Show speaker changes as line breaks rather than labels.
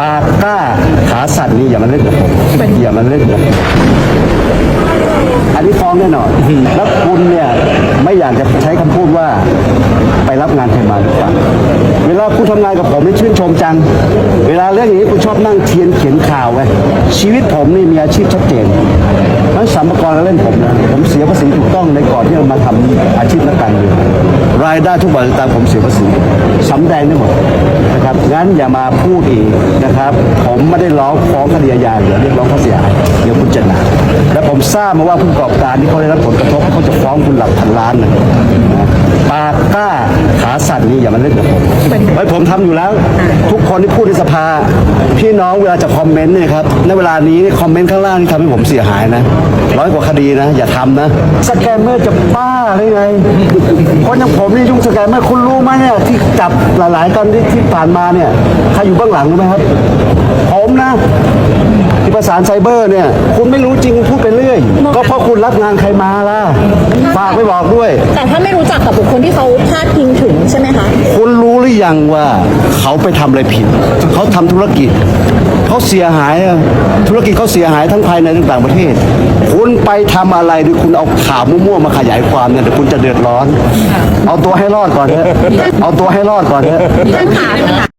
ปากกล้าขาสั่นนี่อย่ามาเล่นกับผมอย่ามาเล่นกับผมอันนี้ฟ้องแน่นอนแล้วคุณเนี่ยไม่อยากจะใช้คำพูดว่าไปรับงานใครมาหรือเปล่าเวลาคุณทำงานกับผมนี่ชื่นชมจัง เวลาเรื่องอย่างนี้คุณชอบนั่งเทียนเขียนข่าวไงชีวิตผมนี่มีอาชีพชัดเจนทั้งสัมภาระเล่นผมนะผมเสียภาษีถูกต้องในก่อนที่จะมาทำอาชีพนักการเมืองรายได้ทุกบาททุกสตางค์ผมเสียภาษีสำแดงได้หมด นะครับงั้นอย่ามาพูดอีกนะครับ ผมไม่ได้ร้องฟ้องคดีอาญาหรือเรียกร้องค่าเสียหายเดี๋ยวคุณจะหนักและผมทราบมาว่าผู้ประกอบการที่เขาได้รับผลกระทบเขาจะฟ้องคุณหลักพันล้านนะปากกล้าขาสั่นนี่อย่ามาเล่นกับผมไว้ผมทำอยู่แล้ว ทุกคนที่พูดในสภา พี่น้องเวลาจะคอมเมนต์เนี่ยครับในเวลานี้นี่คอมเมนต์ข้างล่างนี่ทำให้ผมเสียหายนะร้อยกว่าคดีนะ อย่าทำนะสแกมเมอร์จะบ้าหรือไงคนอย่างผมนี่ยุ่งสแกมเมอร์คุณรู้ไหมเนี่ยที่จับหลายๆกันที่ผ่านมาเนี่ยใครอยู่เบื้องหลังรู้ไหมครับผมนะที่ประสานไซเบอร์เนี่ย คุณไม่รู้จริงพูดไปเรื่อย ก็เพราะคุณรับงานใครมาล่ะฝากไปบอกด้วย
แต่ถ้าไม่รู้จักกับบุคคลที่เขาพาดพิงถึงใช่ไหมคะ
คุณรู้หรือยังว่าเขาไปทำอะไรผิด เขาทำธุรกิจ เขาเสียหายอะธุรกิจเขาเสียหายทั้งภายในทั้งต่างประเทศ คุณไปทำอะไรหรือคุณเอาข่าวมั่วๆมาขยายความเนี่ยเดี๋ยวคุณจะเดือดร้อน เอาตัวให้รอดก่อนเถอะเอาตัวให้รอดก่อนเถอะ
ท่านขา